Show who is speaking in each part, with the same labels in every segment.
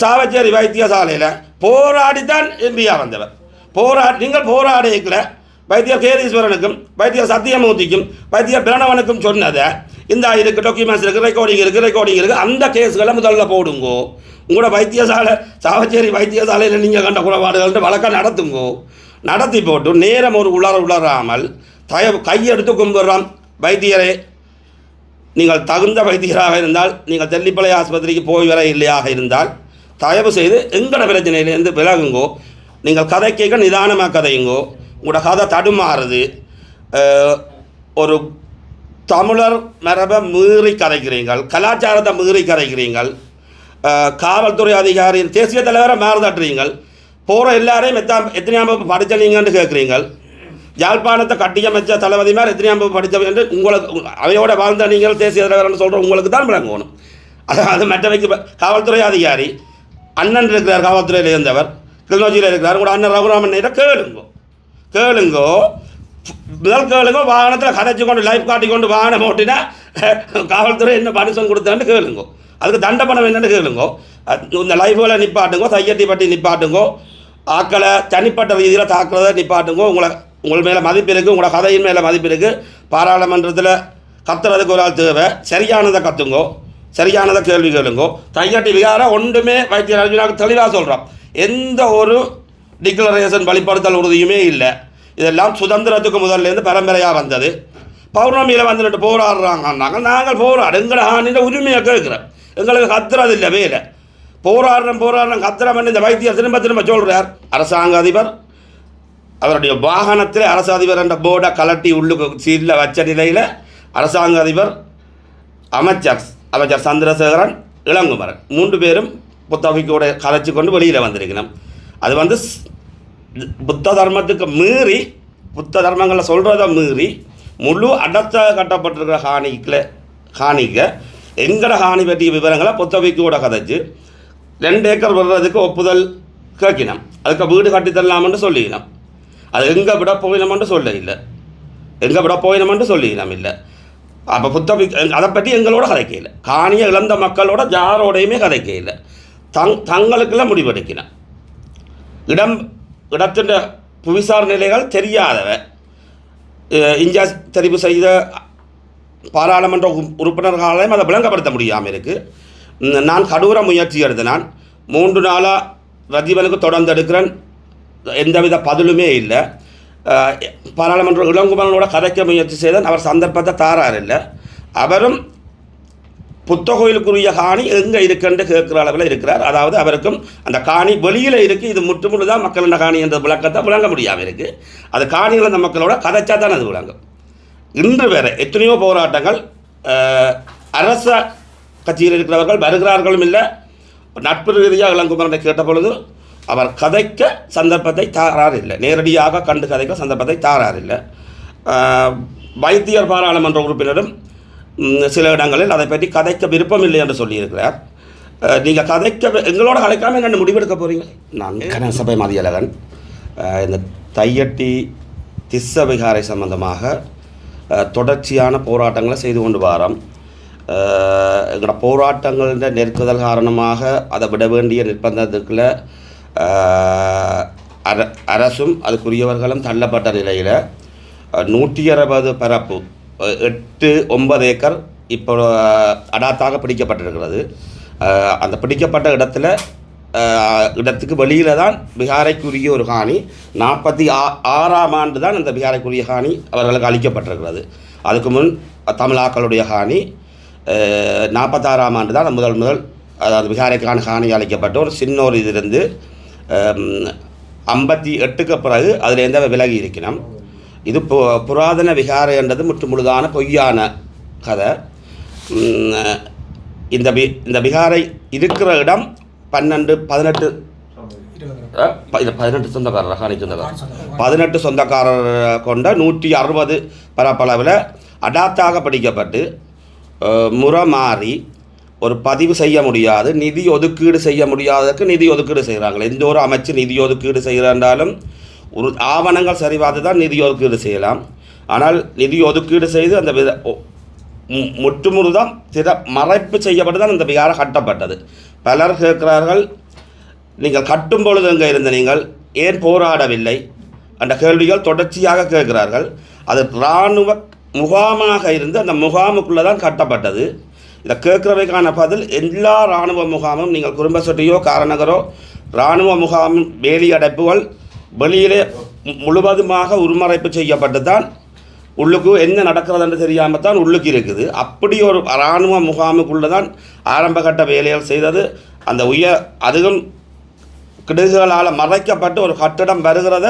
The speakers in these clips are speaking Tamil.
Speaker 1: சாவச்சேரி வைத்தியசாலையில் போராடித்தான் எம்பியாக வந்தவர் போராடி நீங்கள் போராடிக்கல வைத்திய கேதீஸ்வரனுக்கும் வைத்திய சத்தியமூர்த்திக்கும் வைத்திய பிரணவனுக்கும் சொன்னதை இந்த இருக்கு டாக்குமெண்ட்ஸ் இருக்குது ரெக்கார்டிங் இருக்குது ரெக்கார்டிங் இருக்குது அந்த கேஸுகளை முதல்ல போடுங்கோ உங்களோட வைத்தியசாலை சாவச்சேரி வைத்தியசாலையில் நீங்கள் கண்ட குறைபாடுகள் வழக்கம் நடத்துங்கோ நடத்தி போட்டு நேரம் ஒரு உளர உளராமல் தய கையெடுத்து கும்பிடுறான் வைத்தியரே நீங்கள் தகுந்த வைத்தியராக இருந்தால் நீங்கள் தெல்லிப்பளை ஆஸ்பத்திரிக்கு போய் வர இல்லையாக இருந்தால் தயவு செய்து எங்கட பிரச்சனையிலேருந்து விலகுங்கோ. நீங்கள் கதை கேட்க நிதானமாக கதையுங்கோ. உங்களோட கதை தடுமாறுது. ஒரு தமிழர் மரபை மீறி கதைக்கிறீங்கள் கலாச்சாரத்தை மீறி கதைக்கிறீங்கள் காவல்துறை அதிகாரி தேசிய தலைவரை மாறுதட்டுறீங்கள் போகிற எல்லாரையும் எத்தா எத்தனையாம் படித்தனீங்கன்னு கேட்குறீங்கள் யாழ்ப்பாணத்தை கட்டியமைச்ச தளபதி மாதிரி எத்தனையாம் படித்தவர் என்று உங்களுக்கு அவையோட வாழ்ந்த நீங்கள் தேசிய தலைவர்னு சொல்கிற உங்களுக்கு தான் விளங்கணும். அதாவது மற்றவைக்கு காவல்துறை அதிகாரி அண்ணன் இருக்கிறார் காவல்துறையில் இருந்தவர். கிளிநொச்சியில் இருக்கிறார். கூட அண்ணன் ரகுராமன் கேளுங்கோ. கேளுங்கோ. முதல் கேளுங்கோ வாகனத்தில் கதைச்சு கொண்டு லைஃப் காட்டி கொண்டு வாகனம் ஓட்டினா காவல்துறை என்ன பனிஷன் கொடுத்தான்னு கேளுங்கோ. அதுக்கு தண்டை பணம் என்னன்னு கேளுங்கோ. இந்த லைஃப்களை நிப்பாட்டுங்கோ தையட்டி பட்டி நிப்பாட்டுங்கோ. ஆக்களை தனிப்பட்ட ரீதியில் தாக்குறதை நிப்பாட்டுங்கோ. உங்களை உங்கள் மேலே மதிப்பு இருக்குது உங்களோட கதையின் மேலே மதிப்பு இருக்குது பாராளுமன்றத்தில் கத்துறதுக்கு ஒரு ஆள் தேவை. சரியானதை கத்துங்கோ. சரியானதை கேள்வி கேளுங்கோ. தையாட்டி விகாரம் ஒன்றுமே வைத்திய அர்ஜுனாவுக்கு தெளிவாக சொல்கிறோம் எந்த ஒரு டிக்ளரேஷன் வழிபடுத்தல் உறுதியுமே இல்லை. இதெல்லாம் சுதந்திரத்துக்கு முதல்லேருந்து பரம்பரையாக வந்தது. பௌர்ணமியில் வந்துட்டு போராடுறாங்கன்னாங்க. நாங்கள் போராடு எங்களை ஆணின்ற உரிமையை கேட்குறோம் எங்களுக்கு கத்துறது இல்லை வேலை. போராடுறோம் போராடுறோம். கத்துறோம் இந்த வைத்தியர் திரும்ப திரும்ப சொல்கிறார் அரசாங்க அதிபர் அவருடைய வாகனத்தில் அரசு அதிபர் என்ற போர்டை கலட்டி உள்ளுக்கு சீரில் வச்ச நிலையில் அரசாங்க அதிபர் அமைச்சர் அமைச்சர் சந்திரசேகரன் இளங்குமரன் மூன்று பேரும் புத்தகைக்கூட கலைச்சி கொண்டு வெளியில் வந்திருக்கணும். அது வந்து ஸ்- புத்த தர்மத்துக்கு மீறி புத்த தர்மங்களை சொல்கிறத மீறி முழு அடத்த கட்டப்பட்டிருக்கிற ஹானிக்கில் ஹானிக்க எங்கட ஹானி பற்றிய விவரங்களை புத்தகைக்கூட கதைச்சு ரெண்டு ஏக்கர் வர்றதுக்கு ஒப்புதல் கேட்கினோம். அதுக்கு வீடு கட்டித்தரலாம்னு சொல்லிக்கணும் அது எங்கே விட போயினோம்னு சொல்ல இல்லை எங்கே விட போயினோம்னு சொல்லிக்கணும் இல்லை. அப்போ புத்தகி அதை பற்றி எங்களோட கதைக்கையில் காணியை இழந்த மக்களோட யாரோடையுமே கதைக்கையில் தங் தங்களுக்கெல்லாம் முடிவெடுக்கணும் இடம் இடத்தின் புவிசார் நிலைகள் தெரியாதவ இந்தியா தெரிவு செய்த பாராளுமன்ற உறுப்பினர்களாலையும் அதை விளங்கப்படுத்த முடியாமல் இருக்குது நான் கடூர முயற்சி எடுத்தேன் மூன்று நாளாக ரஜீவனுக்கு தொடர்ந்து எடுக்கிறேன். எந்தவித பதிலுமே இல்லை. பாராளுமன்ற இளங்குமரனோட கதைக்க முயற்சி செய்தான். அவர் சந்தர்ப்பத்தை தாரார் இல்லை. அவரும் புத்தகோயிலுக்குரிய காணி எங்கே இருக்குன்னு கேட்குற அளவில் இருக்கிறார். அதாவது அவருக்கும் அந்த காணி வெளியில் இருக்குது இது முற்றுமுழு தான் மக்களோட காணி என்ற விளக்கத்தை விளங்க முடியாமல் இருக்குது அது காணிகள் அந்த மக்களோட கதைச்சா தான் அது விளங்கும். இன்று வேற எத்தனையோ போராட்டங்கள் அரச கட்சியில் இருக்கிறவர்கள் வருகிறார்களும் இல்லை. நட்பு ரீதியாக இளங்குமரனை கேட்ட பொழுது அவர் கதைக்க சந்தர்ப்பத்தை தாரார் இல்லை நேரடியாக கண்டு கதைக்க சந்தர்ப்பத்தை தாரார் இல்லை அஹ், வைத்தியர் பாராளுமன்ற உறுப்பினரும் சில இடங்களில் அதை பற்றி கதைக்க விருப்பம் இல்லை என்று சொல்லியிருக்கிறார். நீங்கள் கதைக்க எங்களோட கலைக்காமல் என்ன முடிவெடுக்க போகிறீங்க நான் கனசபை மதியழகன் இந்த தையட்டி திஸ்ஸ விகாரை சம்பந்தமாக தொடர்ச்சியான போராட்டங்களை செய்து கொண்டு வாரோம். எங்களோட போராட்டங்களின் நெருக்குதல் காரணமாக அதை விட வேண்டிய நிர்பந்தத்துக்குள்ள அரசும் அதுக்குரியவர்களும் தள்ளப்பட்ட நிலையில் நூற்றி அறுபது பரப்பு எட்டு ஒன்பது ஏக்கர் இப்போ அடாத்தாக பிடிக்கப்பட்டிருக்கிறது. அந்த பிடிக்கப்பட்ட இடத்துல இடத்துக்கு வெளியில் தான் பிகாரைக்குரிய ஒரு காணி நாற்பத்தி ஆ ஆறாம் ஆண்டு தான் அந்த பிகாரைக்குரிய காணி அவர்களுக்கு அளிக்கப்பட்டிருக்கிறது. அதுக்கு முன் தமிழாக்களுடைய காணி நாற்பத்தாறாம் ஆண்டு தான் முதல் முதல் அதாவது பிகாரைக்கான காணி அளிக்கப்பட்ட ஒரு சின்ன ஒரு இதிலிருந்து ஐம்பத்தி எட்டுக்கு பிறகு அதிலேருந்து அவர் விலகி இருக்கணும் இது பு புராதன விகாரை என்றது முற்று முழுதான பொய்யான கதை இந்த பி இந்த விகாரை இருக்கிற இடம் பன்னெண்டு பதினெட்டு இது பதினெட்டு சொந்தக்காரர் காணி சொந்தக்காரர் பதினெட்டு சொந்தக்காரர் கொண்ட நூற்றி அறுபது பரப்பளவில் அடாத்தாக படிக்கப்பட்டு முறை மாறி ஒரு பதிவு செய்ய முடியாது நிதி ஒதுக்கீடு செய்ய முடியாததுக்கு நிதி ஒதுக்கீடு செய்கிறாங்களே எந்த ஒரு அமைச்சு நிதி ஒதுக்கீடு செய்கிறாண்டாலும் ஒரு ஆவணங்கள் சரிபார்த்து தான் நிதி ஒதுக்கீடு செய்யலாம். ஆனால் நிதி ஒதுக்கீடு செய்து அந்த வித மு- முற்றுமுழுதான் திற மறைப்பு செய்யப்பட்டு தான் இந்த விகாரம் கட்டப்பட்டது. பலர் கேட்கிறார்கள் நீங்கள் கட்டும் பொழுது எங்கே இருந்த நீங்கள்? ஏன் போராடவில்லை? அந்த கேள்விகள் தொடர்ச்சியாக கேட்கிறார்கள். அது இராணுவ முகாமாக இருந்து அந்த முகாமுக்குள்ளே தான் கட்டப்பட்டது. இதை கேட்குறவைக்கான பதில் எல்லா இராணுவ முகாமும் நீங்கள் குடும்ப சொட்டியோ காரநகரோ இராணுவ முகாம் வேலி அடைப்புகள் வெளியிலே முழுவதுமாக உருமறைப்பு செய்யப்பட்டு தான் உள்ளுக்கு என்ன நடக்கிறதுன்னு தெரியாமல் தான் உள்ளுக்கு இருக்குது. அப்படி ஒரு இராணுவ முகாமுக்குள்ளே தான் ஆரம்பகட்ட வேலைகள் செய்தது. அந்த உயர் அதுவும் கிடுகுகளால் மறைக்கப்பட்டு ஒரு கட்டிடம் வருகிறத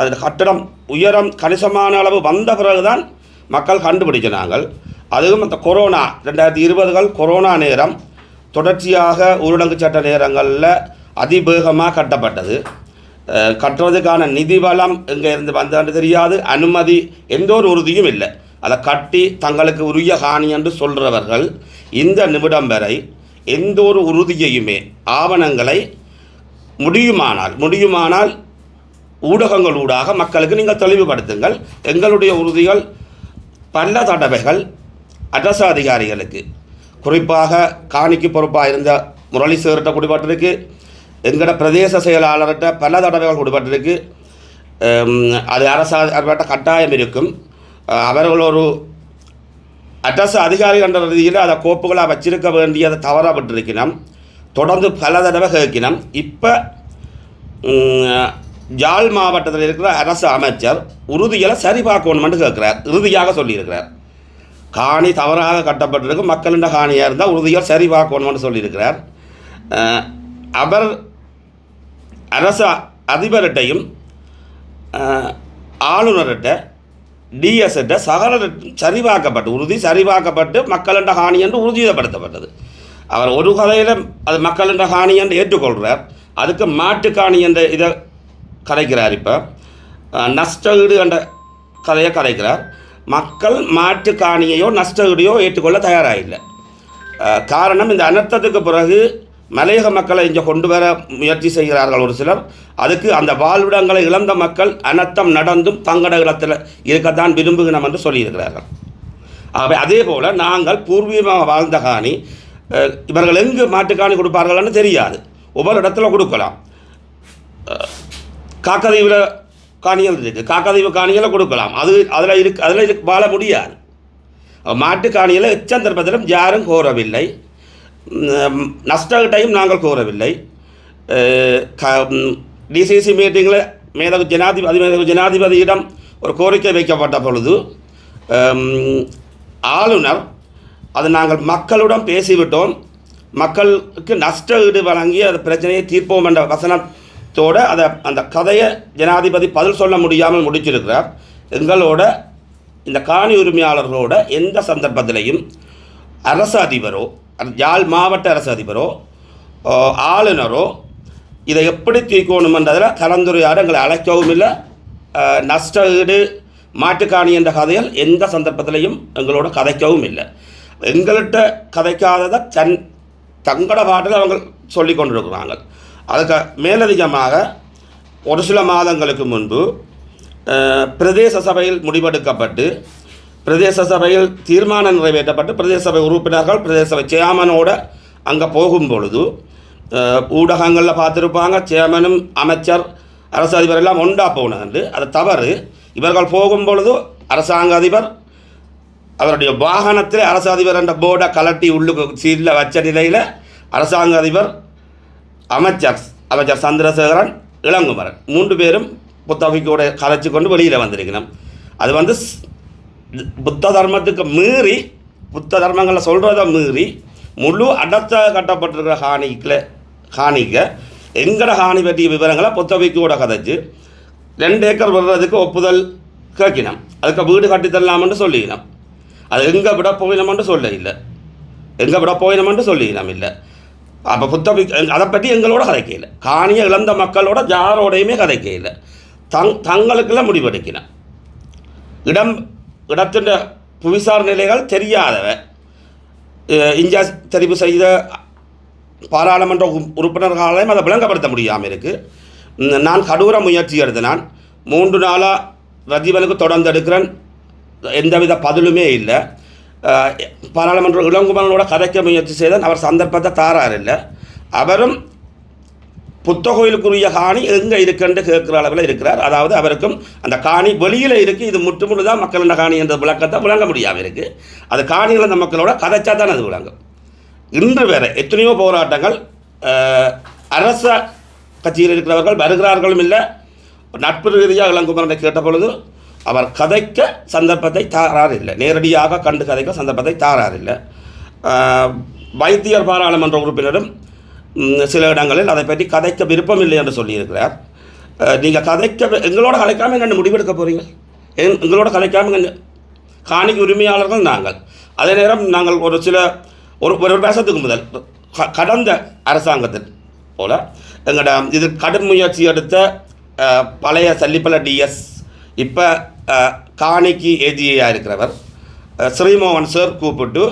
Speaker 1: அந்த கட்டிடம் உயரம் கணிசமான அளவு வந்த பிறகுதான் மக்கள் கண்டுபிடிக்கிறாங்கள் அதுவும் அந்த கொரோனா ரெண்டாயிரத்தி இருபதுகள் கொரோனா நேரம் தொடர்ச்சியாக ஊரடங்கு சட்ட நேரங்களில் அதிவேகமாக கட்டப்பட்டது. கட்டுறதுக்கான நிதி வளம் எங்கே இருந்து வந்தான்னு தெரியாது. அனுமதி எந்த ஒரு உறுதியும் இல்லை. அதை கட்டி தங்களுக்கு உரிய ஹானி என்று சொல்கிறவர்கள் இந்த நிமிடம் வரை எந்த ஒரு உறுதியையுமே ஆவணங்களை முடியுமானால் முடியுமானால் ஊடகங்களூடாக மக்களுக்கு நீங்கள் தெளிவுபடுத்துங்கள். எங்களுடைய உறுதிகள் பல தடவைகள் அரசு அதிகாரிகளுக்கு குறிப்பாக காணிக்கு பொறுப்பாக இருந்த முரளி சேர்கிட்ட குடிபட்டிருக்கு எங்களோட பிரதேச செயலாளர்கிட்ட பல தடவைகள் குடிபட்டிருக்கு. அது அரசு அவர்கிட்ட கட்டாயம் இருக்கும். அவர்கள் ஒரு அரசு அதிகாரிகள் என்ற ரீதியில் அதை கோப்புகளாக வச்சிருக்க வேண்டியதை தவறாக விட்டிருக்கணும் தொடர்ந்து பல தடவை கேட்கணும் இப்போ ஜாழ் மாவட்டத்தில் இருக்கிற அரசு அமைச்சர் உறுதிகளை சரி பார்க்கணுமென்று கேட்குறார். இறுதியாக சொல்லியிருக்கிறார். காணி தவறாக கட்டப்பட்டிருக்கு மக்களின் காணியாக இருந்தால் உறுதியாக சரி பார்க்கணும்னு சொல்லியிருக்கிறார். அவர் அரசு அதிபர்கிட்டையும் ஆளுநர்கிட்ட டிஎஸ்கிட்ட சகல சரிபார்க்கப்பட்டு உறுதி சரிபார்க்கப்பட்டு மக்களின் ஹானி என்று உறுதிப்படுத்தப்பட்டது அவர் ஒரு கதையில் அது மக்களின் ஹானி என்று ஏற்றுக்கொள்கிறார் அதுக்கு மாட்டுக்காணி என்ற இதை கரைக்கிறார் இப்போ. நஷ்ட ஈடு என்ற கதையை கரைக்கிறார் மக்கள் மாட்டு காணியையோ நஷ்ட ஏற்றுக்கொள்ள தயாராக இல்லை காரணம் இந்த அனர்த்தத்துக்கு பிறகு மலையக மக்களை இங்கே கொண்டு வர முயற்சி செய்கிறார்கள் ஒரு சிலர். அதுக்கு அந்த வாழ்விடங்களை இழந்த மக்கள் அனர்த்தம் நடந்தும் தங்கட இருக்கத்தான் விரும்புகிறோம் என்று சொல்லியிருக்கிறார்கள். ஆகவே அதே போல் நாங்கள் பூர்வீகமாக வாழ்ந்த காணி இவர்கள் எங்கு மாட்டுக்காணி கொடுப்பார்கள்னு தெரியாது. ஒவ்வொரு இடத்துல கொடுக்கலாம். காக்கதீவில் காணிகள் இருக்குது காக்கதீவு காணிகளை கொடுக்கலாம். அது அதில் இருக்கு அதில் இருக்கு வாழ முடியாது. மாட்டு காணிகளை எச்சந்தர்ப்பத்திலும் யாரும் கோரவில்லை. நஷ்டகிட்டையும் நாங்கள் கோரவில்லை. டிசிசி மீட்டிங்கில் மேதகு ஜனாதிபதி அதிமேதகு ஜனாதிபதியிடம் ஒரு கோரிக்கை வைக்கப்பட்ட பொழுது ஆளுநர் அது நாங்கள் மக்களுடன் பேசிவிட்டோம். மக்களுக்கு நஷ்ட ஈடு வழங்கி அந்த பிரச்சனையை தீர்ப்போம் என்ற தோட அதை அந்த கதையை ஜனாதிபதி பதில் சொல்ல முடியாமல் முடிச்சிருக்கிறார். எங்களோட இந்த காணி உரிமையாளர்களோட எந்த சந்தர்ப்பத்திலையும் அரசு அதிபரோ யாழ் மாவட்ட அரசு அதிபரோ ஆளுநரோ இதை எப்படி தீர்க்கணுமென்றதில் கலந்துரையாட எங்களை அழைக்கவும் இல்லை. நஷ்ட ஈடு மாட்டுக்காணி என்ற கதைகள் எந்த சந்தர்ப்பத்திலையும் எங்களோட கதைக்கவும் இல்லை. எங்கள்கிட்ட கதைக்காததை தன் தங்கட பாட்டில் அவங்க சொல்லி கொண்டிருக்கிறாங்க. அதுக்கு மேலதிகமாக ஒரு சில மாதங்களுக்கு முன்பு பிரதேச சபையில் முடிவெடுக்கப்பட்டு பிரதேச சபையில் தீர்மானம் நிறைவேற்றப்பட்டு பிரதேச சபை உறுப்பினர்கள் பிரதேச சபை சேர்மனோட அங்கே போகும் பொழுது ஊடகங்களில் பார்த்துருப்பாங்க சேர்மனும் அமைச்சர் அரசு அதிபர் எல்லாம் ஒன்றா போனது அது தவறு. இவர்கள் போகும் பொழுது அரசாங்க அதிபர் அவருடைய வாகனத்தில் அரசு அதிபர் என்ற போர்டை கலட்டி உள்ளுக்கு சீட்டில் வச்ச நிலையில் அரசாங்க அதிபர் அமைச்சர் அமைச்சர் சந்திரசேகரன் இளங்குமரன் மூன்று பேரும் புத்தகைக்கூட கலைச்சி கொண்டு வெளியில் வந்திருக்கணும். அது வந்து புத்த தர்மத்துக்கு மீறி புத்த தர்மங்களை சொல்கிறத மீறி முழு அடர்த்த கட்டப்பட்டிருக்கிற ஹானிக்கில் ஹானிக்க எங்கட ஹானி பற்றிய விவரங்களை புத்தகைக்கூட கதைச்சு ரெண்டு ஏக்கர் விடுறதுக்கு ஒப்புதல் கேட்கினோம். அதுக்கு வீடு கட்டித்தரலாம்னு சொல்லிக்கணும் அது எங்கே விட போயினோம்னு சொல்ல இல்லை. எங்கே விட போயினோம்னு சொல்லிக்கணும் இல்லை. அப்போ புத்தகி அதை பற்றி எங்களோட கதைக்கையில் காணியை இழந்த மக்களோட யாரோடையுமே கதைக்கையில் தங் தங்களுக்கெல்லாம் முடிவெடுக்கணும் இடம் இடத்தின் புவிசார் நிலைகள் தெரியாதவ இந்தியா தெரிவு செய்த பாராளுமன்ற உறுப்பினர்களாலையும் அதை விளங்கப்படுத்த முடியாமல் இருக்குது நான் கடூர முயற்சி எடுத்தினான். மூன்று நாளாக ரஜீவனுக்கு தொடர்ந்து எடுக்கிறேன். எந்தவித பதிலுமே இல்லை. பாராளுமன்ற இளங்குமரனோட கதைக்க முயற்சி செய்தான். அவர் சந்தர்ப்பத்தை தாரார் இல்லை. அவரும் புத்தகோயிலுக்குரிய காணி எங்கே இருக்குன்னு கேட்குற அளவில் இருக்கிறார். அதாவது அவருக்கும் அந்த காணி வெளியில் இருக்குது இது முற்றுமுழு தான் மக்களோட காணி என்ற விளக்கத்தை விளங்க முடியாமல் இருக்குது அது காணிகள் அந்த மக்களோட கதைச்சா தான் அது விளங்கும். இன்று வேற எத்தனையோ போராட்டங்கள் அரச கட்சியில் இருக்கிறவர்கள் வருகிறார்களும் இல்லை. நட்பு ரீதியாக இளங்குமரனை கேட்ட பொழுது அவர் கதைக்க சந்தர்ப்பத்தை தாரார் இல்லை நேரடியாக கண்டு கதைக்க சந்தர்ப்பத்தை தாரார் இல்லை வைத்தியர் பாராளுமன்ற உறுப்பினரும் சில இடங்களில் அதை பற்றி கதைக்க விருப்பம் இல்லை என்று சொல்லியிருக்கிறார். நீங்கள் கதைக்க எங்களோட கலைக்காமல் என்ன முடிவெடுக்க போகிறீங்க எங்களோட கலைக்காமல் காணி காணிக்கு உரிமையாளர்கள் நாங்கள். அதே நேரம் நாங்கள் ஒரு சில ஒரு ஒரு வருஷத்துக்கு முதல் க- கடந்த அரசாங்கத்தில் போல் எங்களோட இது கடும் முயற்சி எடுத்த பழைய சல்லிப்பல டிஎஸ் இப்போ காணிக்கு ஏஜியாக இருக்கிறவர் ஸ்ரீமோகன் சார் கூப்பிட்டு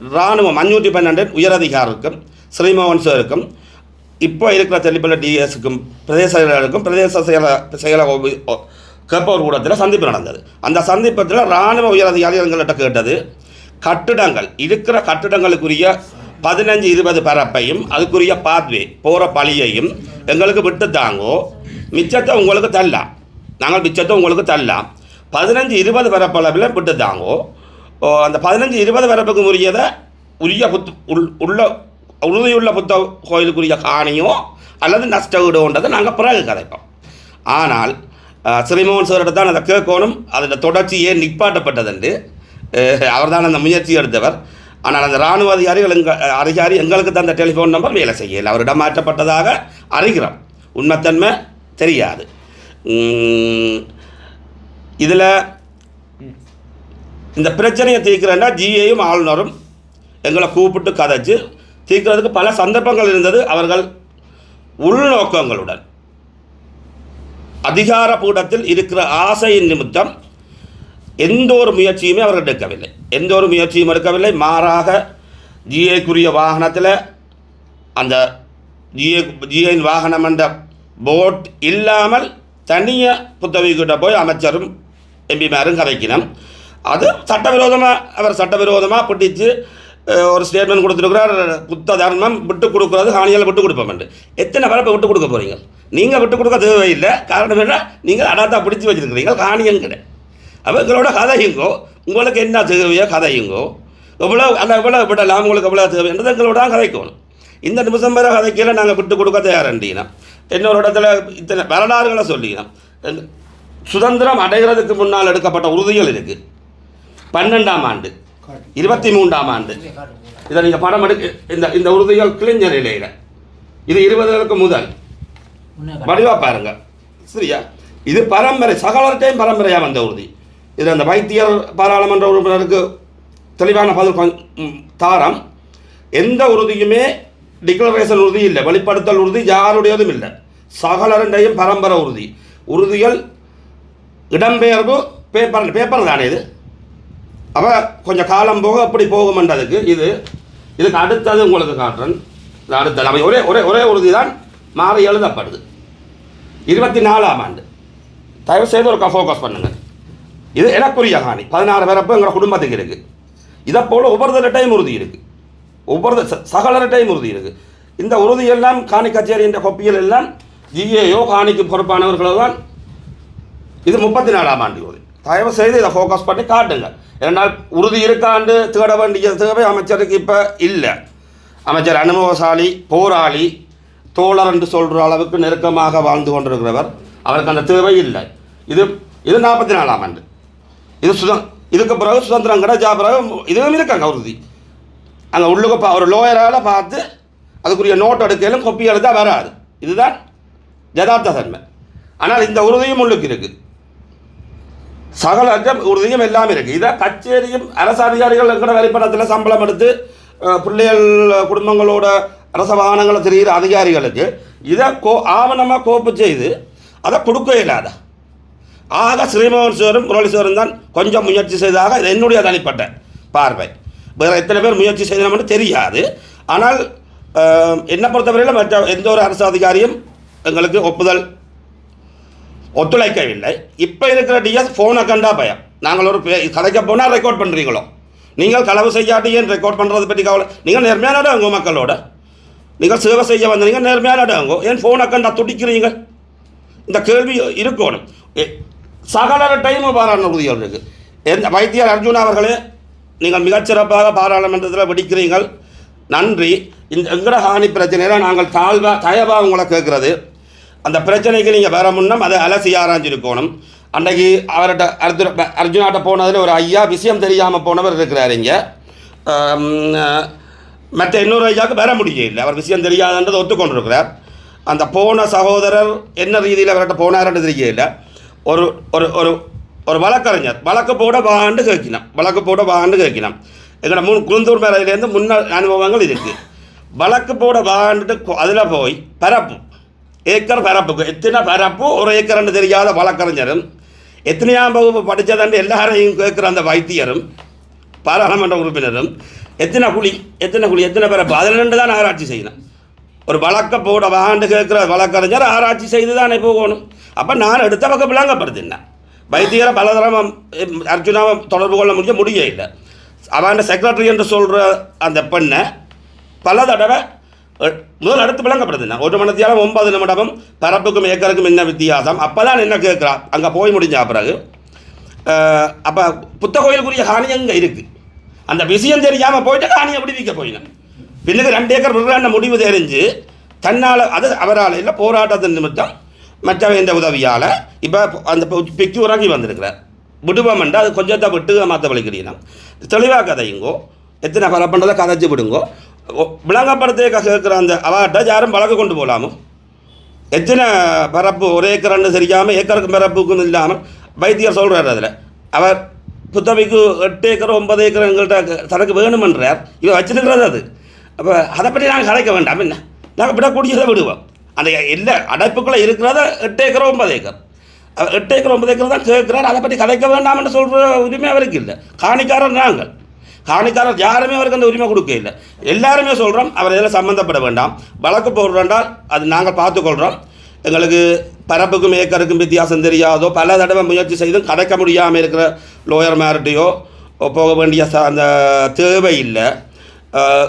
Speaker 1: இராணுவம் அஞ்சூற்றி பன்னெண்டு உயரதிகாரிக்கும் ஸ்ரீமோகன் சாருக்கும் இப்போ இருக்கிற தெளிப்பள்ள டிஎஸ்க்கும் பிரதேச செயலருக்கும் பிரதேச செயல செயல ஒ- கேட்பவர் கூடத்தில் சந்திப்பு நடந்தது. அந்த சந்திப்பத்தில் இராணுவ உயரதிகாரி எங்கள்கிட்ட கேட்டது கட்டிடங்கள் இருக்கிற கட்டிடங்களுக்குரிய பதினஞ்சு இருபது பரப்பையும் அதுக்குரிய பாத்வே போகிற பழியையும் எங்களுக்கு விட்டு தாங்கோ மிச்சத்தை உங்களுக்கு தரலாம் நாங்கள் மிச்சத்தை உங்களுக்கு தரலாம் பதினஞ்சு இருபது பரப்பளவில் விட்டு தாங்கோ அந்த பதினஞ்சு இருபது பரப்புக்கு உரியதை உரிய புத்து உள் உள்ள உறுதியுள்ள புத்த கோயிலுக்குரிய காணியோ அல்லது நஷ்ட வீடோன்றதை நாங்கள் பிறகு கதைப்போம். ஆனால் ஸ்ரீமோகன் சார்கிட்ட தான் அதை கேட்கணும். அதோட தொடர்ச்சி ஏன் நிப்பாட்டப்பட்டதுண்டு அவர் தான் அந்த முயற்சி எடுத்தவர். ஆனால் அந்த இராணுவ அதிகாரிகள் எங்கள் அதிகாரி எங்களுக்கு தான் அந்த டெலிஃபோன் நம்பர் வேலை செய்யலை. அவரிடம் மாற்றப்பட்டதாக அறிகிறோம். உண்மைத்தன்மை தெரியாது. இதில் இந்த பிரச்சனையை தீர்க்கிறேன்னா ஜிஏயும் ஆளுநரும் எங்களை கூப்பிட்டு கதைச்சு தீர்க்கிறதுக்கு பல சந்தர்ப்பங்கள் இருந்தது. அவர்கள் உள்நோக்கங்களுடன் அதிகார பூடத்தில் இருக்கிற ஆசையின் நிமித்தம் எந்த ஒரு முயற்சியுமே அவர்கள் எடுக்கவில்லை. எந்த ஒரு முயற்சியும் எடுக்கவில்லை. மாறாக ஜிஏக்குரிய வாகனத்தில் அந்த ஜிஏ ஜிஏயின் வாகனம் என்ற போட் இல்லாமல் தனியாக புத்தவிக்கிட்ட போய் அமைச்சரும் எம்பிமாரும் கதைக்கணும் அது சட்டவிரோதமாக அவர் சட்டவிரோதமாக பிடிச்சு ஒரு ஸ்டேட்மெண்ட் கொடுத்துருக்கிறார். புத்த தர்மம் விட்டு கொடுக்குறது ஹானியால் விட்டு கொடுப்போம்ண்டு எத்தனை பரப்பை விட்டு கொடுக்க போகிறீங்க நீங்கள் விட்டு கொடுக்க தேவையில்லை. காரணம் என்ன? நீங்கள் அடாத்தா பிடிச்சி வச்சுருக்கிறீங்க. காணியம் கிடையாது அப்போ எங்களோட கதையுங்கோ உங்களுக்கு என்ன தேவையோ கதையுங்கோ எவ்வளோ அந்த எவ்வளோ விடலாம் உங்களுக்கு எவ்வளோ தேவைன்றது எங்களோட தான் கதைக்கணும். இந்த நிமிஷம் வரை கீழே நாங்கள் விட்டு கொடுக்க தயாரண்டினா. இன்னொரு இடத்துல இத்தனை வரலாறுகளை சொல்லினோம் சுதந்திரம் அடைகிறதுக்கு முன்னால் எடுக்கப்பட்ட உறுதிகள் இருக்குது பன்னெண்டாம் ஆண்டு இருபத்தி மூன்றாம் ஆண்டு. இதை நீங்கள் படம் எடுக்க இந்த இந்த உறுதிகள் கிழிஞ்ச நிலையில். இது இருபதுகளுக்கு முதல். வடிவா பாருங்க. சரியா? இது பரம்பரை சகலர்கிட்டையும் பரம்பரையாக வந்த உறுதி. இது அந்த வைத்தியர் பாராளுமன்ற உறுப்பினருக்கு தெளிவான பதில் தாரம். எந்த உறுதியுமே டிக்ளரேஷன் உறுதி இல்லை வெளிப்படுத்தல் உறுதி யாருடையதும் இல்லை. சகலருடையும் பரம்பரை உறுதி. உறுதிகள் இடம்பெயர்வு பேப்பர் பேப்பர் தானே இது? அப்போ கொஞ்சம் காலம் போக அப்படி போகுமன்றதுக்கு இது இதுக்கு அடுத்தது உங்களுக்கு காட்டுறேன். இது அடுத்தது. அவை ஒரே ஒரே ஒரே உறுதி தான் மாறி எழுதப்படுது. இருபத்தி நாலாம் ஆண்டு. தயவு செய்து ஒரு ஃபோக்கஸ் பண்ணுங்க. இது எனக்குரிய காணி. பதினாறு பிறப்பு எங்கள் குடும்பத்துக்கு இருக்குது இதை போல் ஒவ்வொருத்தர்கிட்டையும் உறுதி இருக்குது ஒவ்வொரு ச- சகலர்கிட்டையும் உறுதி இருக்குது இந்த உறுதியெல்லாம் காணி கச்சேரியின் கொப்பியல் எல்லாம் ஜிஏயோ காணிக்கு பொறுப்பானவர்களோ தான் இது முப்பத்தி நாலாம் ஆண்டு உறுதி. தயவு செய்து இதை ஃபோக்கஸ் பண்ணி காட்டுங்க. ஏன்னால் உறுதி இருக்காண்டு தேட வேண்டிய தேவை அமைச்சருக்கு இப்போ இல்லை. அமைச்சர் அனுபவசாலி போராளி தோழர் என்று சொல்கிற அளவுக்கு நெருக்கமாக வாழ்ந்து கொண்டிருக்கிறவர். அவருக்கு அந்த தேவை இல்லை. இது இது நாற்பத்தி நாலாம் ஆண்டு. இது சுதந்திர இதுக்கு பிறகு சுதந்திரம் கிடைச்சா பிறகு இதுவும் இருக்காங்க உறுதி. அந்த உள்ளுக்கு பா ஒரு லோயரால் பார்த்து அதுக்குரிய நோட் எடுக்கையிலும் கொப்பி தான் வராது. இதுதான் யதார்த்த தன்மை. ஆனால் இந்த உறுதியும் உள்ளுக்கு இருக்குது சகல உறுதியும் எல்லாம் இருக்குது இதை கச்சேரியும் அரசு அதிகாரிகள் இருக்கிற வெளிப்படத்தில் சம்பளம் எடுத்து பிள்ளைகள் குடும்பங்களோட அரச வாகனங்களை தெரிகிற அதிகாரிகளுக்கு இதை கோ ஆவணமாக கோப்பு செய்து அதை கொடுக்க இல்லாத ஆக ஸ்ரீமோகன் சிவரும் முரளீஸ்வரன் தான் கொஞ்சம் முயற்சி செய்ததாக இது என்னுடைய தனிப்பட்ட பார்வை. வேறு எத்தனை பேர் முயற்சி செய்தோம்னு தெரியாது. ஆனால் என்னை பொறுத்தவரையில் மற்ற எந்த ஒரு அரசு அதிகாரியும் எங்களுக்கு ஒப்புதல் ஒத்துழைக்கவில்லை. இப்போ இருக்கிற டிஎஸ் ஃபோனை கண்டா பயம். நாங்கள் ஒரு பே- கதைக்க போனால் ரெக்கார்ட் பண்ணுறீங்களோ நீங்கள் களவு செய்யாட்டி ஏன் ரெக்கார்ட் பண்ணுறது பற்றி கவலை நீங்கள் நேர்மையான உங்கள் மக்களோட. நீங்கள் சேவை செய்ய வந்தீங்க நேர்மையான உங்க ஏன் ஃபோனை கண்டா துடிக்கிறீங்க? இந்த கேள்வி இருக்கணும். எ- சகல டைம் பாராளுமன்ற இருக்குது இருக்கு. எந்த வைத்தியர் அர்ஜுனா அவர்களே நீங்கள் மிகச்சிறப்பாக பாராளுமன்றத்தில் வெடிக்கிறீர்கள். நன்றி. இந்த எங்கட ஹானி பிரச்சனையில் நாங்கள் தாழ்வா தயவாக உங்களை கேட்குறது. அந்த பிரச்சனைக்கு நீங்கள் வர முன்னம் அதை அலசி ஆராய்ஞ்சிருக்கணும் அன்றைக்கு அவர்கிட்ட அர்ஜுன அர்ஜுனாட்ட போனதில் ஒரு ஐயா விஷயம் தெரியாமல் போனவர் இருக்கிறார் இங்கே. மற்ற இன்னொரு ஐயாவுக்கு வர முடியல அவர் விஷயம் தெரியாதுன்றதை ஒத்துக்கொண்டிருக்கிறார். அந்த போன சகோதரர் என்ன ரீதியில் அவர்கிட்ட போனார்ன்றது தெரியல ஒரு ஒரு ஒரு ஒரு வழக்கறிஞர். வழக்கு போட வாண்டு கேட்கலாம் வழக்கு போட வாண்டு கேட்கலாம் எங்களோட மூணு குழுந்தூர் மேலையிலேருந்து முன்ன அனுபவங்கள் இருக்குது வழக்கு போட வாண்டுட்டு அதில் போய் பரப்பு. ஏக்கர் பரப்புக்கு. எத்தனை பரப்பு? ஒரு ஏக்கர்னு தெரியாத வழக்கறிஞரும் எத்தனையாம் வகுப்பு படித்ததாண்டு எல்லாரையும் கேட்குற அந்த வைத்தியரும் பாராளுமன்ற உறுப்பினரும் எத்தனை குழி எத்தனை குழி எத்தனை பரப்பு? அதில் ரெண்டு தான் ஆராய்ச்சி செய்யணும். ஒரு வழக்க போட வாண்டு கேட்குற வழக்கறிஞர் ஆராய்ச்சி செய்து தானே போகணும். அப்போ நான் எடுத்த பக்கம் விளங்கப்படுத்தினேன் வைத்தியரை பலதரம் அர்ஜுனாவை தொடர்பு கொள்ள முடிய முடிய இல்லை. அவன் செக்ரட்டரி என்று சொல்கிற அந்த பெண்ணை பல தடவை முதல் அடுத்து விளங்கப்படுதுண்ணா ஒரு மணத்தியாலும் ஒன்பது நிமிடமும் பரப்புக்கும் ஏக்கருக்கும் என்ன வித்தியாசம்? அப்போ தான் என்ன கேட்குறா? அங்கே போய் முடிஞ்ச பிறகு. அப்போ புத்த கோயிலுக்குரிய ஹானி அங்கே இருக்குது அந்த விஷயம் தெரியாமல் போயிட்டு ஹானியை விடுவிக்க போயினேன் பின்னுக்கு ரெண்டு ஏக்கர் விடுறான்னு முடிவு தெரிஞ்சு தன்னால் அது அவரால் இல்லை போராட்டத்தின் நிமித்தம் மற்றவன் உதவியால் இப்போ அந்த பிக்கு உறங்கி வந்திருக்கிறார் விடுவோம்ண்டா அது கொஞ்சத்தை விட்டு மாற்ற வலிக்கிறீங்க தெளிவாக கதையுங்கோ. எத்தனை பரப்புன்றதை கதைச்சு விடுங்கோ. ஒ- கேட்குற அந்த அவாட்ட யாரும் பழக்க கொண்டு போகலாமோ எத்தனை பரப்பு ஒரு ஏக்கர்னு தெரியாமல் ஏக்கருக்கு பரப்புக்கும் இல்லாமல் வைத்தியர் சொல்கிறார் அதில். அவர் புத்தமைக்கு எட்டு ஏக்கர் ஒன்பது ஏக்கர் எங்கள்கிட்ட தனக்கு வேணுமென்றார். இவர் வச்சிருக்கிறது அது. அப்போ அதை பற்றி நாங்கள் கலைக்க வேண்டாம். என்ன? நாங்கள் விடக்கூடியதை விடுவோம். அந்த இல்லை அடைப்புக்குள்ளே இருக்கிறத எட்டு ஏக்கர் ஒன்பது ஏக்கர். எட்டு ஏக்கர் ஒன்பது ஏக்கர் தான் கேட்குறாரு அதை பற்றி கதைக்க வேண்டாம்னு சொல்கிற உரிமை அவருக்கு இல்லை. காணிக்காரர் நாங்கள். காணிக்காரர் யாருமே அவருக்கு அந்த உரிமை கொடுக்க இல்லை. எல்லாருமே சொல்கிறோம் அவர் இதில் சம்மந்தப்பட வேண்டாம். வழக்கு போடுறோண்டால் அது நாங்கள் பார்த்துக்கொள்கிறோம் எங்களுக்கு பரப்புக்கும் ஏக்கருக்கும் வித்தியாசம் தெரியாதோ பல தடவை முயற்சி செய்தும் கிடைக்க முடியாமல் இருக்கிற லோயர் மேரிட்டையோ போக வேண்டிய அந்த தேவை இல்லை.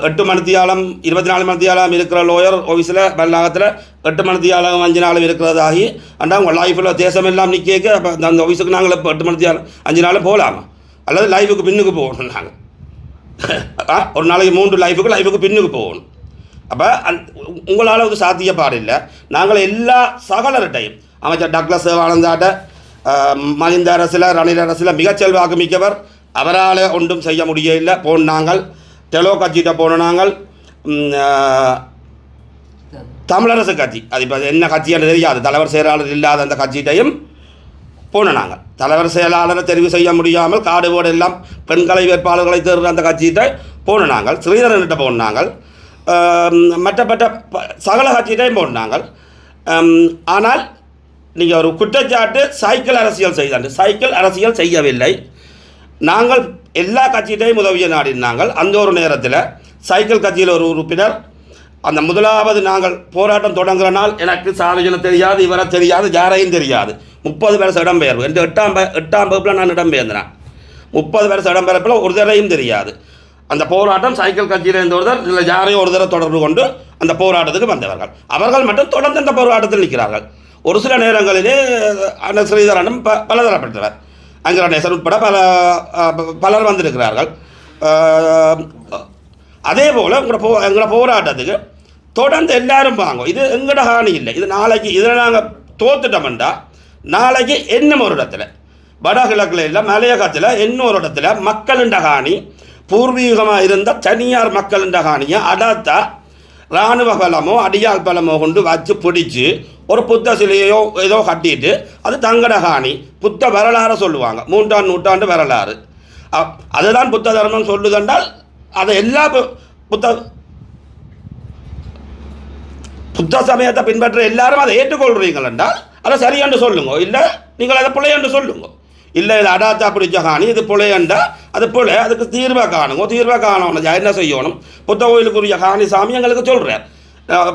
Speaker 1: எட்டு மணித்தியாலம் இருபத்தி நாலு மணித்தியாலம் இருக்கிற லோயர் ஆஃபீஸில் பல்லாகத்தில் எட்டு மணித்தியாலம் அஞ்சு நாளும் இருக்கிறதாகி அண்டா உங்கள் லைஃப்பில் தேசம் எல்லாம் நிற்க அப்போ அந்த ஆஃபீஸுக்கு நாங்கள் இப்போ எட்டு மணித்தியாலம் அஞ்சு நாளும் போகலாமா அல்லது லைஃபுக்கு பின்னுக்கு போகணும் நாங்கள் ஒரு நாளைக்கு மூன்று லைஃபுக்கு லைஃபுக்கு பின்னுக்கு போகணும் அப்போ அந் உங்களால் அது சாத்தியப்பாடில்லை நாங்கள் எல்லா சகலர்கிட்டையும் அமைச்சர் டக்ளஸ் ஆனந்தாட்ட மஹிந்த அரசில் ரணில் அரசில் மிகச்செல்வாக்கு மிக்கவர் அவரால் ஒன்றும் செய்ய முடியவில்லை போன் நாங்கள் டெலோ கட்சிகிட்ட போன நாங்கள் தமிழரசு கட்சி. அது இப்போ என்ன கட்சின்னு தெரியாது. தலைவர் செயலாளர் இல்லாத அந்த கட்சியிட்டையும் போன நாங்கள். தலைவர் செயலாளரை தெரிவு செய்ய முடியாமல் காடு எல்லாம் பெண்களை வேட்பாளர்களை தேர்ந்த அந்த கட்சியிட்ட போன நாங்கள். ஸ்ரீதரன்கிட்ட போன நாங்கள். மற்றப்பட்ட ப- சகல கட்சியிட்டையும் போன நாங்கள். ஆனால் நீங்கள் ஒரு குற்றச்சாட்டு சைக்கிள் அரசியல் செய்தாண்டு. சைக்கிள் அரசியல் செய்யவில்லை. நாங்கள் எல்லா கட்சியிட்டையும் உதவிய நாடினாங்கள் அந்த ஒரு நேரத்தில் சைக்கிள் கட்சியில் ஒரு உறுப்பினர் அந்த முதலாவது நாங்கள் போராட்டம் தொடங்குற நாள் எனக்கு சாலைகளை தெரியாது இவரை தெரியாது யாரையும் தெரியாது. முப்பது வருஷம் இடம்பெயர்வு. என்று எட்டாம் ப- எட்டாம் வகுப்பில் நான் இடம்பெயர்ந்தேன். முப்பது வருஷம் இடம்பெயர்ப்பில் ஒரு தரையும் தெரியாது. அந்த போராட்டம் சைக்கிள் கட்சியில் இருந்த ஒருத்தர் இல்லை யாரையும் ஒரு தடவை தொடர்பு கொண்டு அந்த போராட்டத்துக்கு வந்தவர்கள். அவர்கள் மட்டும் தொடர்ந்து அந்த போராட்டத்தில் நிற்கிறார்கள். ஒரு சில நேரங்களிலே அந்த ஸ்ரீதரனும் ப பலதரப்பட்டவர். அங்கரணேசன் உட்பட பல பலர் வந்திருக்கிறார்கள். அதே போல் உங்களோட போ எங்களோட போராட்டத்துக்கு தொடர்ந்து எல்லாரும் வாங்க. இது எங்களோட ஹானி இல்லை. இது நாளைக்கு இதில் நாங்கள் தோத்துட்டோம்டா நாளைக்கு இன்னும் ஒரு இடத்துல வடகிழக்கில் இல்லை மலையகத்தில் இன்னொரு இடத்துல மக்களின் ஹானி பூர்வீகமாக இருந்த தனியார் மக்களின் ஹானியை அடாத்தா இராணுவ பலமோ அடியால் பலமோ கொண்டு வச்சு பிடிச்சி ஒரு புத்த சிலையோ ஏதோ கட்டிட்டு அது தங்கடஹானி புத்த வரலாறு சொல்லுவாங்க. மூன்றாம் நூற்றாண்டு வரலாறு. அதுதான் புத்த தர்மம் சொல்லுதென்றால் அதை எல்லா பு- புத்த புத்த சமயத்தை பின்பற்ற எல்லாரும் அதை ஏற்றுக்கொள்றீங்கள் என்றால் அதை சரியென்று சொல்லுங்க. இல்லை நீங்கள் அதை பிள்ளையென்று சொல்லுங்க. இல்லை இது அடாத்தா பிடிச்ச காணி இது புலையண்டா அது பிள்ளை அதுக்கு தீர்வை காணுங்க தீர்வாக காணணும் என்ன செய்யணும்? புத்த கோயிலுக்குரிய காணி சாமி எங்களுக்கு சொல்கிறார்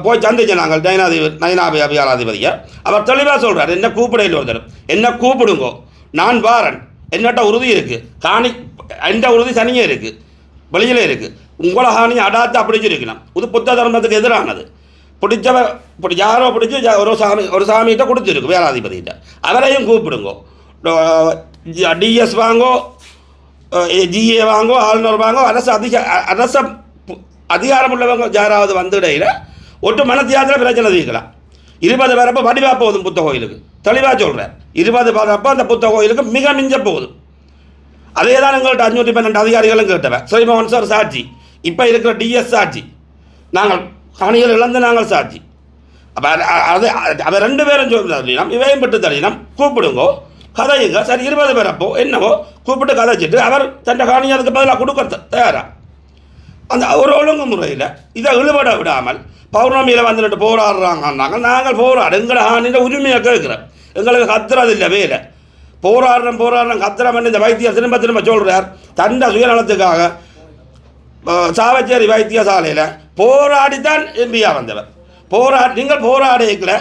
Speaker 1: போய் சந்திச்சு நாங்கள் நயனாதிபதி நயனாபி அபியாராதிபதியை. அவர் தெளிவாக சொல்கிறார் என்ன கூப்பிடையில் ஒருத்தர் என்ன கூப்பிடுங்கோ? நான் வாரன். என்னட்ட உறுதி இருக்குது காணி எந்த உறுதி சனியே இருக்குது வெளியில் இருக்குது உங்களை ஹானி அடாத்து பிடிச்சிருக்கணும். இது புத்த தர்மத்துக்கு எதிரானது. பிடிச்சவ இப்படி யாரோ பிடிச்சி ஒரு சாமி ஒரு சாமிகிட்ட கொடுத்துருக்கு வேலாதிபதிகிட்ட அவரையும் கூப்பிடுங்கோ. டிஎஸ் வாங்கோ ஜிஏ வாங்கோ ஆளுநர் வாங்கோ அரசு அதிக அ- அரச பு- அதிகாரம் உள்ளவங்க யாராவது வந்துடையில் ஒட்டு மனத்தியாத்திர பிரச்சனை தீர்க்கலாம் இருபது வரப்போ வடிவாக போகுதும் புத்த கோயிலுக்கு தெளிவாக சொல்கிறேன் இருபது வரப்போ அந்த புத்த கோயிலுக்கு மிக மிஞ்ச போகுது அதே தான் எங்கள்கிட்ட அஞ்சூற்றி பன்னெண்டு அதிகாரிகளும் கேட்டவன் ஸ்ரீமோகன் சார் சாட்சி. இப்போ இருக்கிற டிஎஸ் சாட்சி. நாங்கள் கணிகள் இழந்து நாங்கள் சாட்சி. அப்போ அது அதை ரெண்டு பேரும் சொல்லி தள்ளினோம் இவையும் பெற்று தள்ளினோம் கூப்பிடுங்கோ. கதையுங்க. சரி இருபது பேர் அப்போ என்னவோ கூப்பிட்டு கதைச்சிட்டு அவர் தன்னை காணியை அதுக்கு பதிலாக கொடுக்க தயாரா? அந்த ஒரு ஒழுங்கு முறையில் இதை இழுபட விடாமல் பௌர்ணமியில் வந்துட்டு போராடுறாங்கன்னாங்க. நாங்கள் போராடு எங்களை ஆணின்ற உரிமையை கேட்குறோம். எங்களுக்கு கத்துறது இல்லை வேலை. போராடுறோம் போராடுறோம் கத்துறோம் இந்த வைத்தியர் திரும்ப திரும்ப சொல்கிறார் தண்ட சுயநலத்துக்காக சாவச்சேரி வைத்தியசாலையில் போராடித்தான் எம்பியாக வந்தவர். போரா நீங்கள் போராடிக்கல.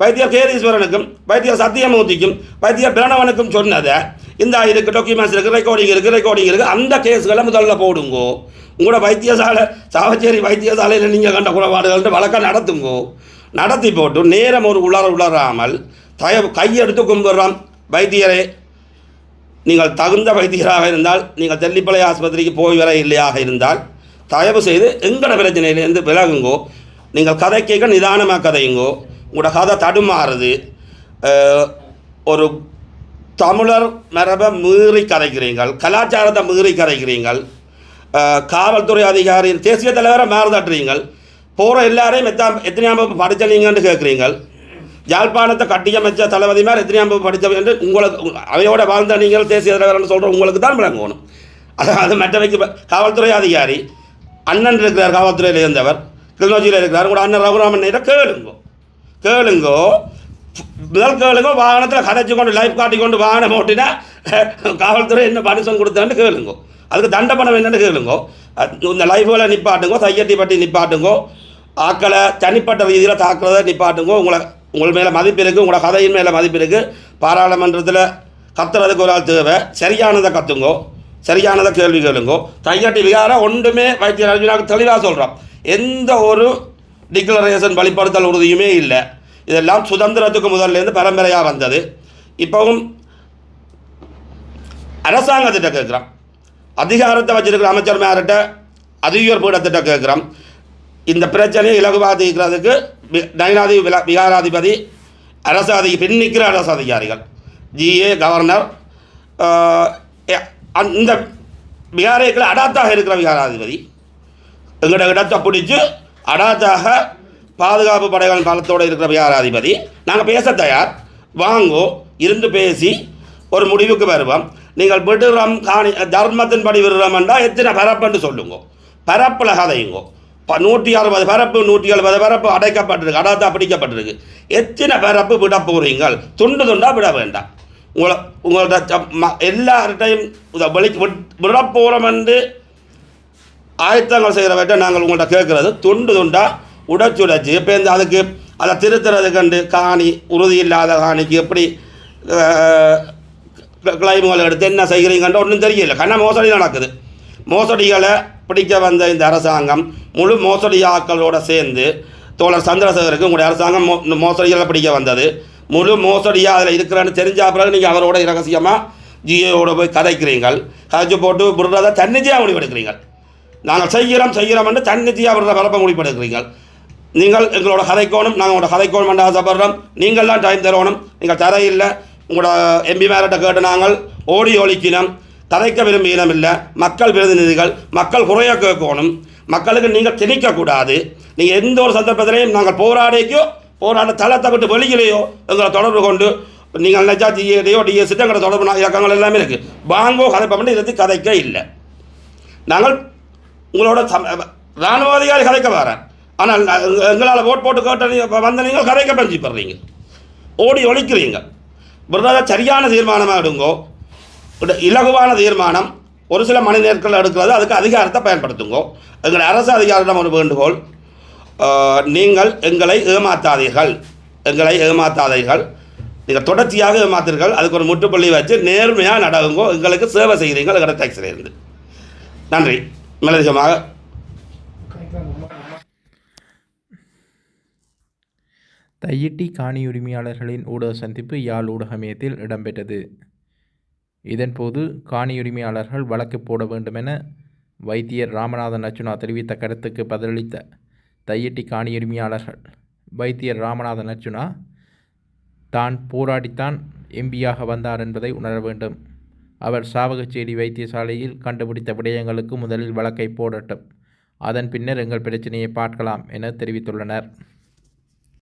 Speaker 1: வைத்தியர் கேதீஸ்வரனுக்கும் வைத்தியர் சத்தியமூர்த்திக்கும் வைத்தியர் பிரணவனுக்கும் சொன்னதை இந்த இருக்கு டாக்குமெண்ட்ஸ் இருக்குது ரெக்கார்டிங் இருக்குது ரெக்கார்டிங் இருக்குது அந்த கேஸ்களை முதல்ல போடுங்கோ. உங்களோட வைத்தியசாலை சாவச்சேரி வைத்தியசாலையில் நீங்கள் கண்ட குறைபாடுகள் வழக்கம் நடத்துங்கோ. நடத்தி போட்டு நேரம் ஒரு உளர உளராமல் தயவு கையெடுத்து கும்பிட்றான் வைத்தியரே. நீங்கள் தகுந்த வைத்தியராக இருந்தால் நீங்கள் தெல்லிப்பளை ஆஸ்பத்திரிக்கு போய் வர இல்லையாக இருந்தால் தயவு செய்து எங்கட பிரச்சனையிலேருந்து விலகுங்கோ. நீங்கள் கதை கேட்க நிதானமாக கதையுங்கோ. உங்களோட கதை தடுமாறுது. ஒரு தமிழர் மரபை மீறி கரைக்கிறீங்கள் கலாச்சாரத்தை மீறி கரைக்கிறீங்கள் காவல்துறை அதிகாரி தேசிய தலைவரை மேறதட்டுறீங்கள் போகிற எல்லாரையும் எத்தா எத்தனையாம் படித்தனீங்கன்னு கேட்குறீங்கள் யாழ்ப்பாணத்தை கட்டியமைச்ச தளபதி மாதிரி எத்தனையாம் படித்தவை என்று உங்களுக்கு அவையோட வாழ்ந்த நீங்கள் தேசிய தலைவர்னு சொல்கிற உங்களுக்கு தான் விளங்கணும். அதாவது மற்றவைக்கு காவல்துறை அதிகாரி அண்ணன் இருக்கிறார் காவல்துறையில் இருந்தவர் கிளிநொச்சியில் இருக்கிறார் கூட அண்ணன் ரகுராமன் கேளுங்கோ. கேளுங்கோ. முதல் கேளுங்க வாகனத்தில் கதைச்சு கொண்டு லைஃப் காட்டி கொண்டு வாகனம் ஓட்டினா காவல்துறை என்ன பனிஷன் கொடுத்தான்னு கேளுங்கோ. அதுக்கு தண்டை பணம் என்னன்னு கேளுங்கோ. இந்த லைஃப்களை நிப்பாட்டுங்கோ தையட்டி பட்டி நிப்பாட்டுங்கோ. ஆக்களை தனிப்பட்ட ரீதியில் தாக்குறதை நிப்பாட்டுங்கோ. உங்களை உங்கள் மேலே மதிப்பு இருக்குது உங்களோட கதையின் மேலே மதிப்பு இருக்குது பாராளுமன்றத்தில் கத்துறதுக்கு ஒரு ஆள் தேவை. சரியானதை கத்துங்கோ. சரியானதை கேள்வி கேளுங்கோ. தையட்டி விகாரம் ஒன்றுமே வைத்தியர் அர்ஜுனாவுக்கு தெளிவாக சொல்கிறோம் எந்த ஒரு டிக்ளரேஷன் வழிபடுத்தல் உறுதியுமே இல்லை. இதெல்லாம் சுதந்திரத்துக்கு முதல்லேருந்து பரம்பரையாக வந்தது. இப்போவும் அரசாங்கத்திட்ட கேட்குறோம் அதிகாரத்தை வச்சிருக்கிற அமைச்சர்மார்கிட்ட அதிகார பீடத்திட்ட கேட்குறோம் இந்த பிரச்சனையை இலகுவாக தீர்க்கிறதுக்கு நயனாதி விகாராதிபதி அரசு அதி பின்னிக்கிற அரசு அதிகாரிகள். ஜிஏ கவர்னர் இந்த அந்த விகாரைக்குள்ள அடாத்தாக இருக்கிற விகாராதிபதி. எங்களோட இடத்தை பிடிச்சி அடாத்தாக பாதுகாப்பு படைகள் பலத்தோடு இருக்கிற விகாராதிபதி நாங்கள் பேச தயார். வாங்கோ இருந்து பேசி ஒரு முடிவுக்கு வருவோம். நீங்கள் விடுறோம் காணி தர்மத்தின் படி விடுறோம் என்றால் எத்தனை பரப்புன்னு சொல்லுங்க. பரப்பில் கதையுங்கோ. இப்போ நூற்றி அறுபது பரப்பு நூற்றி எழுபது பரப்பு அடைக்கப்பட்டிருக்கு அடாத்தா பிடிக்கப்பட்டிருக்கு. எத்தனை பரப்பு விட போகிறீங்கள் துண்டு துண்டாக விட வேண்டாம். உங்களை உங்கள்ட்ட ச- ம- வெளி விட்- விட போகிறோம் என்று ஆயத்தங்கள் செய்கிறவற்றை நாங்கள் உங்கள்கிட்ட கேட்குறது. துண்டு துண்டா உடைச்சு இப்போ இந்த அதுக்கு? அதை திருத்துறது கண்டு காணி உறுதி இல்லாத காணிக்கு எப்படி கிளைமுகள் எடுத்து என்ன செய்கிறீங்கன்ற ஒன்றும் தெரியல. கண்ணா மோசடி நடக்குது. மோசடிகளை பிடிக்க வந்த இந்த அரசாங்கம் முழு மோசடியாக்களோடு சேர்ந்து தோழர் சந்திரசேகருக்கு உங்களுடைய அரசாங்கம் மோ மோசடிகளை பிடிக்க வந்தது. முழு மோசடியாக அதில் இருக்கிறான்னு தெரிஞ்ச பிறகு நீங்கள் அவரோட ரகசியமாக ஜியோட போய் கதைக்கிறீங்கள். கதைச்சு போட்டு விடுறதை தன்னிச்சையாக முடிவெடுக்கிறீங்கள். நாங்கள் செய்கிறோம் செய்கிறோம் என்று தன்னிச்சையாக விடுற பரப்ப முடிவெடுக்கிறீர்கள் நீங்கள் எங்களோட கதைக்கோணும் நாங்கள் உங்களோட கதைக்கோணும் என்று ஆசைப்படுறோம். நீங்கள் தான் டைம் தரணும் நீங்கள் தர இல்லை உங்களோட எம்பி மேலிட்ட கேட்டு நாங்கள் ஓடி ஒழிக்கணும் கதைக்க விரும்பினம் இல்லை. மக்கள் பிரதிநிதிகள் மக்கள் குறைய கேட்கணும். மக்களுக்கு நீங்கள் திணிக்கக்கூடாது நீங்கள் எந்த ஒரு சந்தர்ப்பத்திலையும் நாங்கள் போராடிக்கோ போராட தளத்தை விட்டு வெளியிலேயோ எங்களை தொடர்பு கொண்டு நீங்கள் நினைச்சா ஜிஏடியோ டிஎஸ்சிட்டோ எங்களை தொடர்பு நா- இலக்கங்கள் எல்லாமே இருக்குது வாங்கோ கதை பண்ணி இதை கதைக்க இல்லை. நாங்கள் உங்களோட சம இராணுவ அதிகாரி கதைக்க வரேன். ஆனால் எங்களால் ஓட் போட்டு கேட்ட நீங்கள் வந்த நீங்கள் கதைக்க பஞ்சு பெறீங்க ஓடி ஒழிக்கிறீங்க. விடுறத சரியான தீர்மானமாக எடுங்கோ. இலகுவான தீர்மானம் ஒரு சில மணி நேரத்தில் எடுக்கிறது அதுக்கு அதிகாரத்தை பயன்படுத்துங்கோ. எங்கள் அரசு அதிகாரிடம் ஒரு வேண்டுகோள். நீங்கள் எங்களை ஏமாத்தாதீர்கள். எங்களை ஏமாத்தாதீர்கள். நீங்கள் தொடர்ச்சியாக ஏமாத்துறீர்கள் அதுக்கு ஒரு முற்றுப்புள்ளி வச்சு நேர்மையாக நடவுங்கோ எங்களுக்கு சேவை செய்கிறீங்க எங்களோட டேக்ஸில் இருந்து நன்றி. மேலதிகமாக
Speaker 2: தையிட்டி காணி உரிமையாளர்களின் ஊடக சந்திப்பு யாழ் ஊடகமயத்தில் இடம்பெற்றது. இதன்போது காணி உரிமையாளர்கள் வழக்கு போட வேண்டுமென வைத்தியர் ராமநாதன் அர்ச்சுனா தெரிவித்த கருத்துக்கு பதிலளித்த தையிட்டி காணி உரிமையாளர்கள் வைத்தியர் ராமநாதன் அர்ச்சுனா தான் போராடித்தான் எம்பியாக வந்தார் என்பதை உணர வேண்டும். அவர் சாவகச்சேரி வைத்தியசாலையில் கண்டுபிடித்த விடயங்களுக்கு முதலில் வழக்கை போடட்டும். அதன் பின்னர் எங்கள் பிரச்சனையை பார்க்கலாம் என தெரிவித்துள்ளனர்.